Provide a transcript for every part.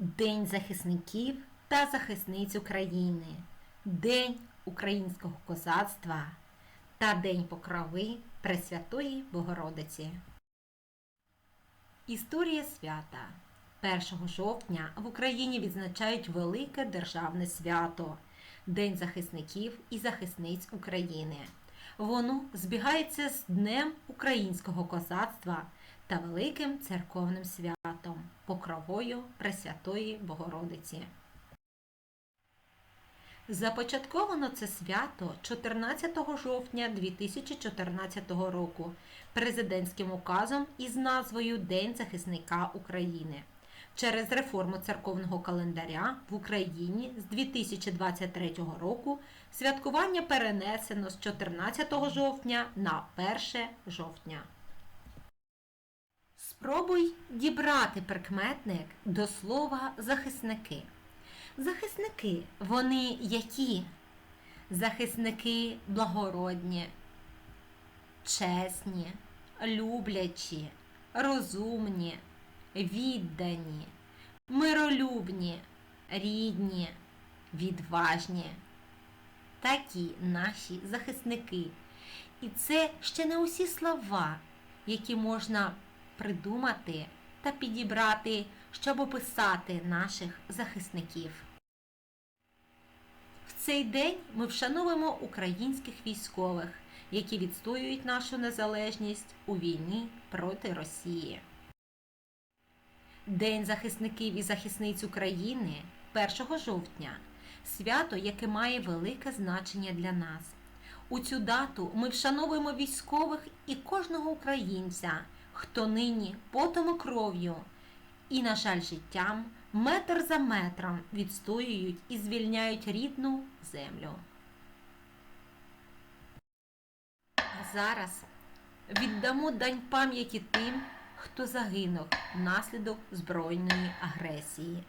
День захисників та захисниць України, День українського козацтва та День Покрови Пресвятої Богородиці. Історія свята 1 жовтня в Україні відзначають велике державне свято День захисників і захисниць України. Воно збігається з Днем українського козацтва та великим церковним святом Покровою Пресвятої Богородиці. Започатковано це свято 14 жовтня 2014 року президентським указом із назвою День захисника України. Через реформу церковного календаря в Україні з 2023 року святкування перенесено з 14 жовтня на 1 жовтня. Спробуй дібрати прикметник до слова захисники. Захисники, вони які? Захисники благородні, чесні, люблячі, розумні, віддані, миролюбні, рідні, відважні. Такі наші захисники. І це ще не усі слова, які можна придумати та підібрати, щоб описати наших захисників. В цей день ми вшановуємо українських військових, які відстоюють нашу незалежність у війні проти Росії. День захисників і захисниць України 1 жовтня свято, яке має велике значення для нас. У цю дату ми вшановуємо військових і кожного українця, хто нині потом і кров'ю і, на жаль, життям метр за метром відстоюють і звільняють рідну землю. Зараз віддамо дань пам'яті тим, хто загинув внаслідок збройної агресії.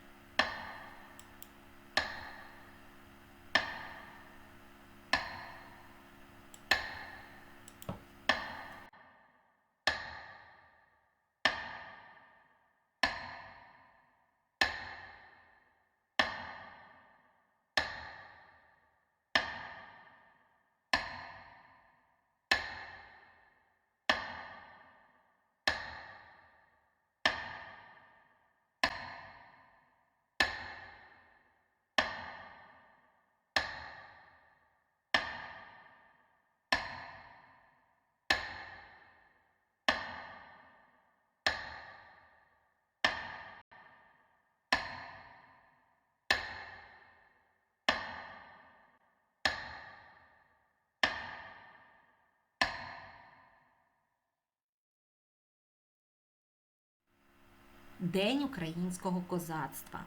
День українського козацтва.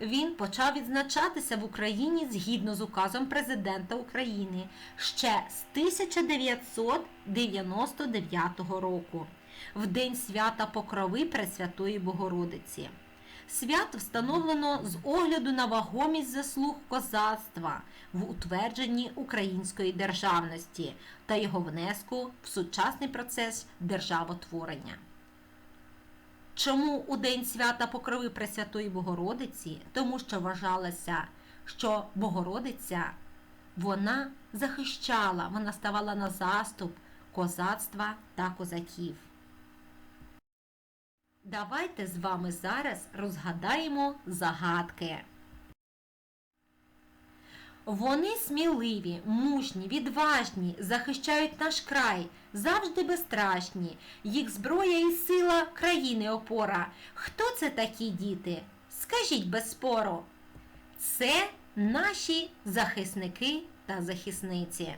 Він почав відзначатися в Україні згідно з указом президента України ще з 1999 року, в День свята Покрови Пресвятої Богородиці. Свято встановлено з огляду на вагомість заслуг козацтва в утвердженні української державності та його внеску в сучасний процес державотворення. Чому у День свята Покрови Пресвятої Богородиці? Тому що вважалося, що Богородиця вона захищала, вона ставала на заступ козацтва та козаків. Давайте з вами зараз розгадаємо загадки. Вони сміливі, мужні, відважні, захищають наш край, завжди безстрашні. Їх зброя і сила країни опора. Хто це такі діти? Скажіть без спору. Це наші захисники та захисниці.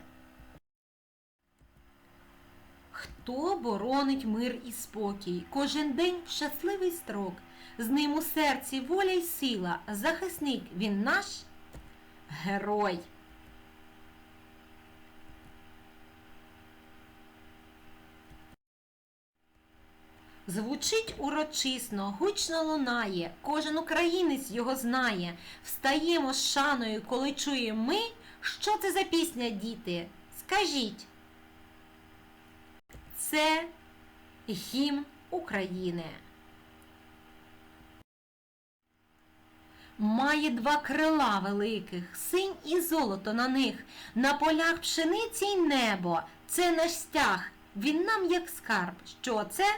Хто боронить мир і спокій? Кожен день в щасливий строк. З ним у серці воля й сила. Захисник він наш герой. Звучить урочисно, гучно лунає, кожен українець його знає. Встаємо з шаною, коли чуємо ми, що це за пісня, діти? Скажіть. Це гімн України. Має два крила великих, синь і золото на них, на полях пшениці й небо. Це наш стяг, він нам як скарб. Що це?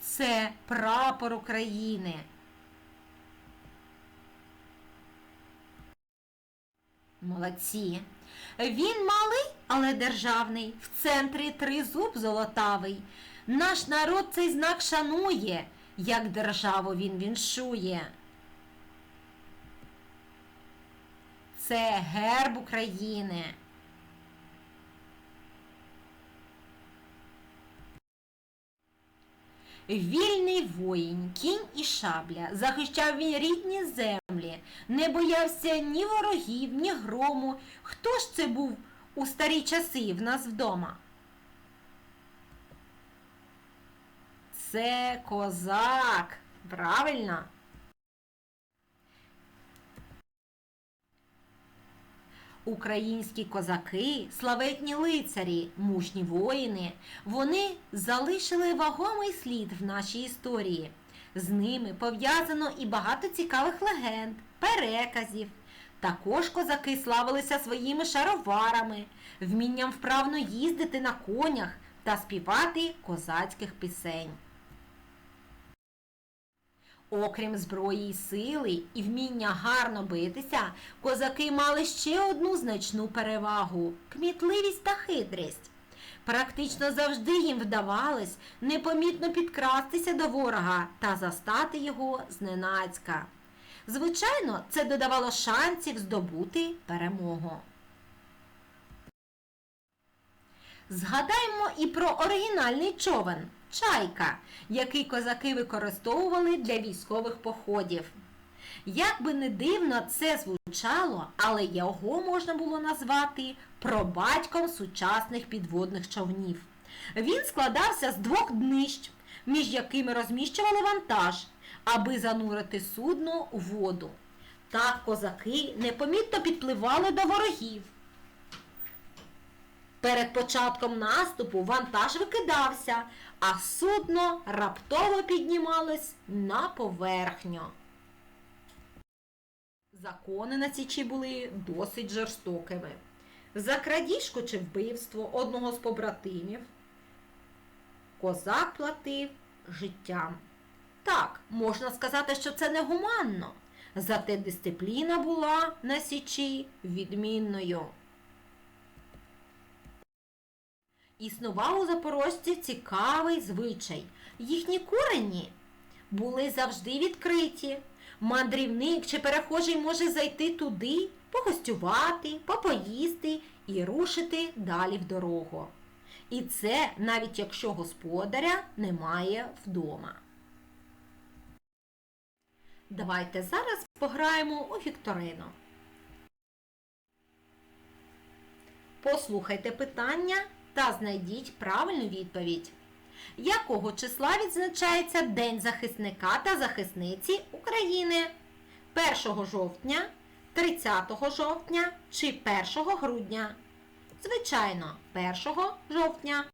Це прапор України. Молодці. Він малий, але державний. В центрі тризуб золотавий. Наш народ цей знак шанує, як державу він віншує. Це герб України. Вільний воїн, кінь і шабля, захищав він рідні землі, не боявся ні ворогів, ні грому. Хто ж це був у старі часи в нас вдома? Це козак. Правильно? Українські козаки, славетні лицарі, мужні воїни, вони залишили вагомий слід в нашій історії. З ними пов'язано і багато цікавих легенд, переказів. Також козаки славилися своїми шароварами, вмінням вправно їздити на конях та співати козацьких пісень. Окрім зброї й сили і вміння гарно битися, козаки мали ще одну значну перевагу кмітливість та хитрість. Практично завжди їм вдавалось непомітно підкрастися до ворога та застати його зненацька. Звичайно, це додавало шансів здобути перемогу. Згадаймо і про оригінальний човен чайка, який козаки використовували для військових походів. Як би не дивно це звучало, але його можна було назвати пробатьком сучасних підводних човнів. Він складався з двох днищ, між якими розміщували вантаж, аби занурити судно у воду. Так козаки непомітно підпливали до ворогів. Перед початком наступу вантаж викидався, а судно раптово піднімалось на поверхню. Закони на січі були досить жорстокими. За крадіжку чи вбивство одного з побратимів козак платив життям. Так, можна сказати, що це негуманно, зате дисципліна була на січі відмінною. Існував у запорожців цікавий звичай. Їхні корені були завжди відкриті. Мандрівник чи перехожий може зайти туди, погостювати, попоїсти і рушити далі в дорогу. І це навіть якщо господаря немає вдома. Давайте зараз пограємо у Вікторину. Послухайте питання та знайдіть правильну відповідь. Якого числа відзначається День захисника та захисниці України? 1 жовтня, 30 жовтня чи 1 грудня? Звичайно, 1 жовтня.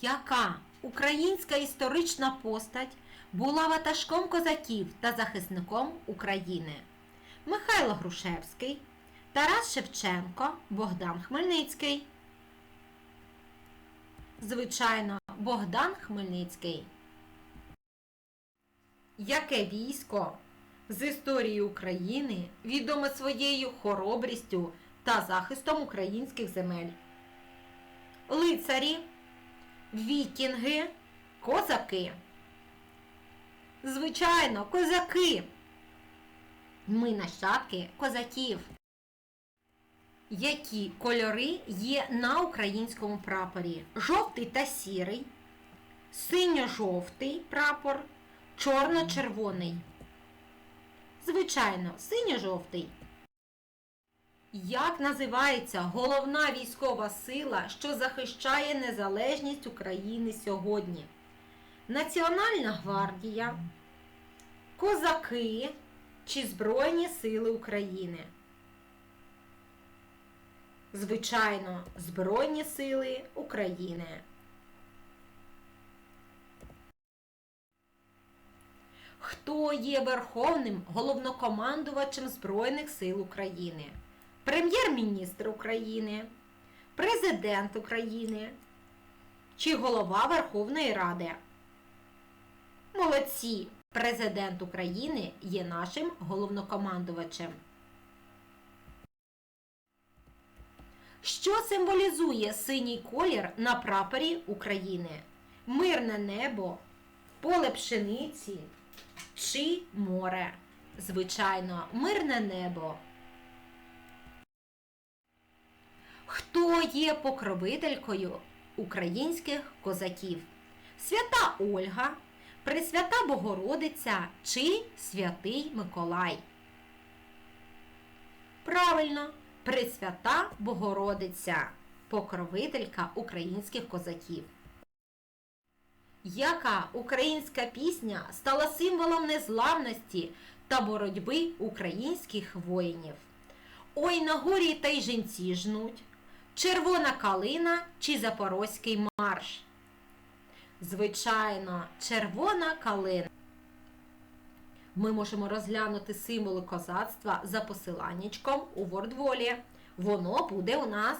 Яка українська історична постать була ватажком козаків та захисником України? Михайло Грушевський, Тарас Шевченко, Богдан Хмельницький. Звичайно, Богдан Хмельницький. Яке військо з історії України відоме своєю хоробрістю та захистом українських земель? Лицарі, вікінги, козаки. Звичайно, козаки. Ми нащадки козаків. Які кольори є на українському прапорі? Жовтий та сірий, синьо-жовтий прапор, чорно-червоний. Звичайно, синьо-жовтий. Як називається головна військова сила, що захищає незалежність України сьогодні? Національна гвардія, козаки чи Збройні Сили України? Звичайно, Збройні Сили України. Хто є верховним головнокомандувачем Збройних сил України? Прем'єр-міністр України, Президент України чи голова Верховної Ради? Молодці! Президент України є нашим головнокомандувачем. Що символізує синій колір на прапорі України? Мирне небо, поле пшениці чи море? Звичайно, мирне небо. Хто є покровителькою українських козаків? Свята Ольга, Пресвята Богородиця чи Святий Миколай? Правильно, Пресвята Богородиця, покровителька українських козаків. Яка українська пісня стала символом незламності та боротьби українських воїнів? Ой на горі та й жінці жнуть, червона калина чи запорозький марш? Звичайно, червона калина. Ми можемо розглянути символи козацтва за посиланнячком у Вордволі. Воно буде у нас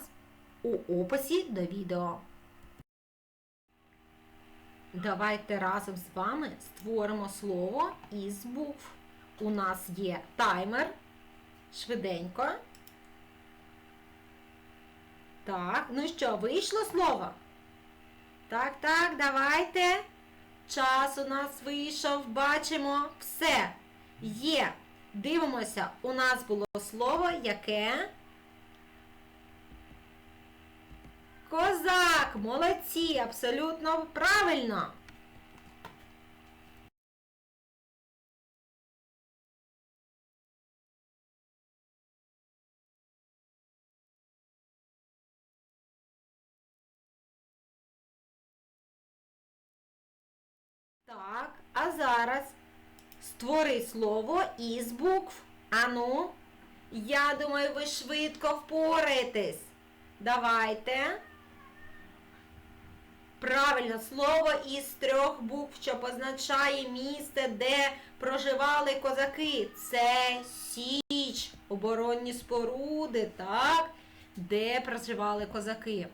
у описі до відео. Давайте разом з вами створимо слово із букв. У нас є таймер. Швиденько. Так, ну що, вийшло слово? Так, так, давайте. Час у нас вийшов, бачимо. Все. Є. Дивимося, у нас було слово яке? Козак! Молодці! Абсолютно правильно! Так, а зараз створи слово із букв. Ану, я думаю, ви швидко впораєтесь. Давайте. Правильно, слово із трьох букв, що позначає місце, де проживали козаки. Це Січ, оборонні споруди, так? Де проживали козаки.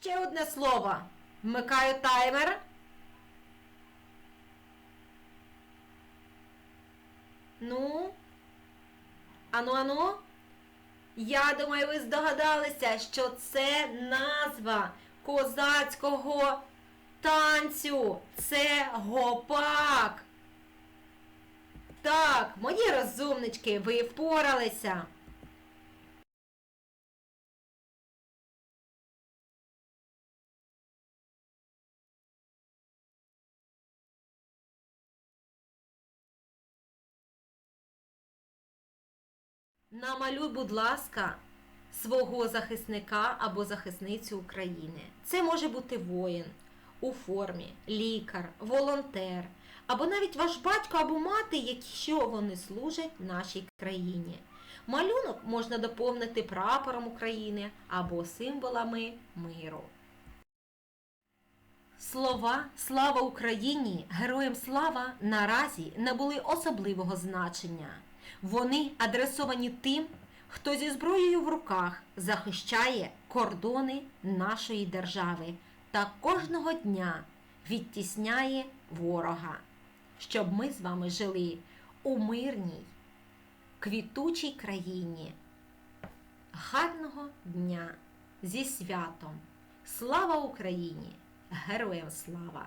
Ще одне слово. Вмикаю таймер. Ну. Ану, ану. Я думаю, ви здогадалися, що це назва козацького танцю. Це гопак. Так, мої розумнички, ви впоралися. Намалюй, будь ласка, свого захисника або захисницю України. Це може бути воїн у формі, лікар, волонтер, або навіть ваш батько або мати, якщо вони служать нашій країні. Малюнок можна доповнити прапором України або символами миру. Слова Слава Україні! Героям слава наразі не були особливого значення. Вони адресовані тим, хто зі зброєю в руках захищає кордони нашої держави та кожного дня відтісняє ворога, щоб ми з вами жили у мирній, квітучій країні. Гарного дня зі святом! Слава Україні! Героям слава!